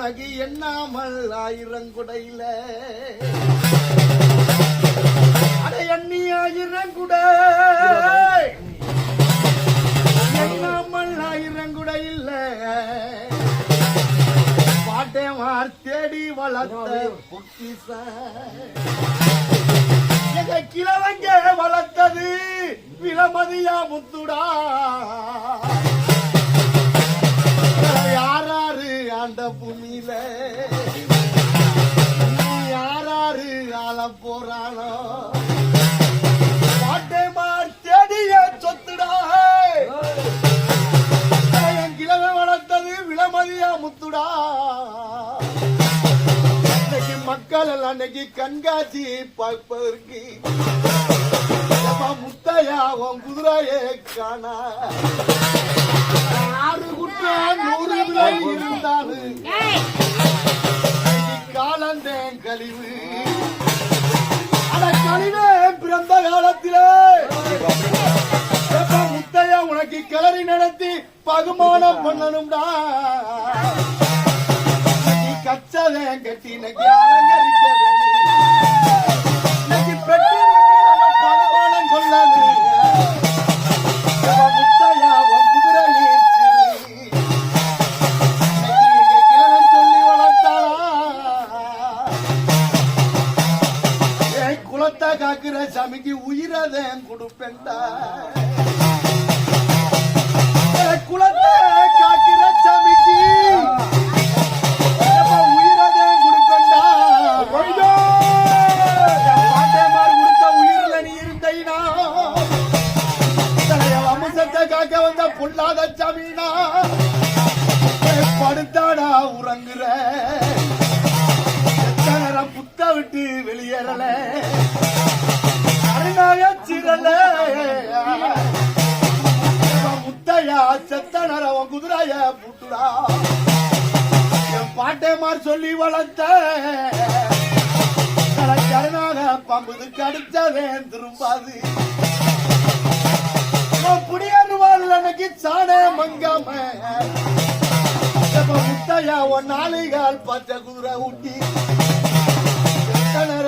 உனக்கு எண்ணாமல் ஆயிரங்குடையில. அடை எண்ணி ஆயிரங்குடை. எண்ணாமல் ஆயிரங்குடையில. பாட்டை மார் வளர்த்த பொக்கிச. கிழவங்க வளர்த்தது விலமதியா முத்துடா. ஆண்ட பூமியில நீ யாராரு ஆள போறானோ பாட்டை மார் தேடிய சொத்துடா. என் கிழவன் வளர்த்தது விலமதியா முத்துடா. இன்னைக்கு மக்கள் எல்லாம் இன்னைக்கு கண்காட்சி பார்ப்பதற்கு. ஏப்பா முத்தையா உன் குதிரையே காணா. ஆறு குற்றம் இருந்தாலும் காலந்தேன் கழிவு அட கழிவே பிறந்த காலத்திலே. முத்தையா உனக்கு கிளறி நடத்தி பகுமானம் பண்ணணும்டா? சாமிக்கு உயிரதேன் கொடுப்பேன்டா குலத்தை காக்குற சாமிக்கு எப்ப உயிரதே கொடுப்பேன்டா. பாட்டேமார் கொடுத்த உயிரில நீ இருந்தீனா. என் வம்சத்தை காக்க வந்த பொல்லாத சாமினா. நேரம் புட்டுடா என் பாட்டேமார் சொல்லி வளர்த்த. கலைஞரனாக பம்புது கடிச்சதேன் திரும்பாது. புடியருவாள் அன்னைக்கு சாணே மங்காம. எப்ப முத்தையா உன் நாளைகால் பச்சை குதிரை ஊட்டி.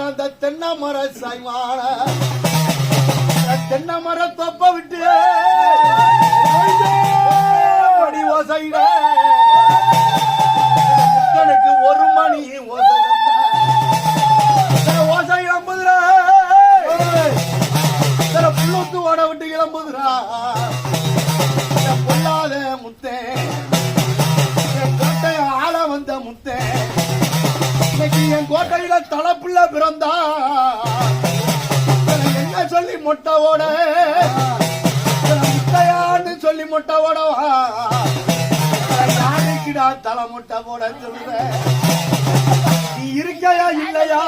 அந்த தென்னை மர சாய்மான தென்னை மர தொப்ப விட்டு படி முத்தனுக்கு ஒரு மணி ஓசை ஓசை கிளம்புதுரா சில ஓட விட்டு கிளம்புதுரா பொல்லாத முத்தே. என் கோட்டை ஆள வந்த முத்தே. இன்னைக்கு என் கோட்டையில தலைப்புள்ள பிறந்தா. என்ன சொல்லி மொட்டை ஓட? முட்டையான்னு சொல்லி மொட்டை ஓடவா? யாருக்குடா தலை போட சொல்ற நீ இருக்கையா இல்லையா?